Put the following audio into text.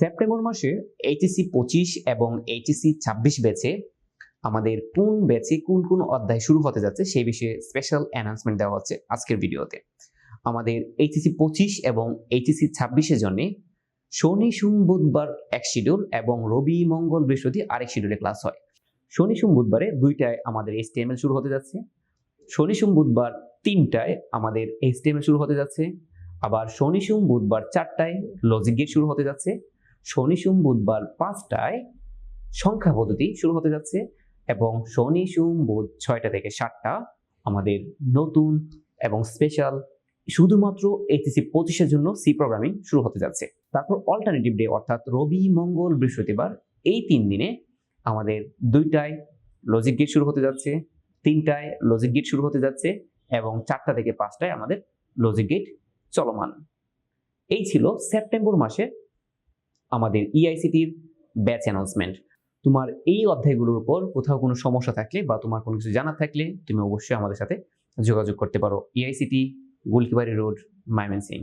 September মাসে HSC পঁচিশ এবং এইচএসি ছাব্বিশ ব্যাচে আমাদের কোন ব্যাচে কোন কোন অধ্যায় শুরু হতে যাচ্ছে সেই বিষয়ে স্পেশাল অ্যানাউন্সমেন্ট দেওয়া হচ্ছে আজকের ভিডিওতে। আমাদের এইচএসি পঁচিশ এবং এইচএসসি ছাব্বিশের জন্য শনি, সোম, বুধবার এক শিডিউল এবং রবি, মঙ্গল, বৃহস্পতি আরেক শিডিউলে ক্লাস হয়। শনি, সোম, বুধবারে দুইটায় আমাদের এইচটিএমএল শুরু হতে যাচ্ছে। শনি, সোম, বুধবার তিনটায় আমাদের এইচটিএমএল শুরু হতে যাচ্ছে। আবার শনি, সোম, বুধবার চারটায় লজিক গেট শুরু হতে যাচ্ছে। শনি, সোম, বুধবার পাঁচটায় সংখ্যা পদ্ধতি শুরু হতে যাচ্ছে এবং শনি, সোম, বুধ ছয়টা থেকে সাতটা আমাদের নতুন এবং স্পেশাল শুধুমাত্র এইচএসসি পঁচিশের জন্য সি প্রোগ্রামিং শুরু হতে যাচ্ছে। তারপর অল্টারনেটিভ ডে অর্থাৎ রবি, মঙ্গল, বৃহস্পতিবার এই তিন দিনে আমাদের দুইটায় লজিক গেট শুরু হতে যাচ্ছে, তিনটায় লজিক গেট শুরু হতে যাচ্ছে এবং চারটা থেকে পাঁচটায় আমাদের লজিক গেট চলমান। এই ছিল সেপ্টেম্বর মাসে আমাদের ইআইসিটির ব্যাচ অ্যানাউন্সমেন্ট তোমার এই অধ্যায়গুলোর উপর কোথাও কোনো সমস্যা থাকলে বা তোমার কোনো কিছু জানা থাকলে তুমি অবশ্যই আমাদের সাথে যোগাযোগ করতে পারো। EICT Golkibari road Mymensingh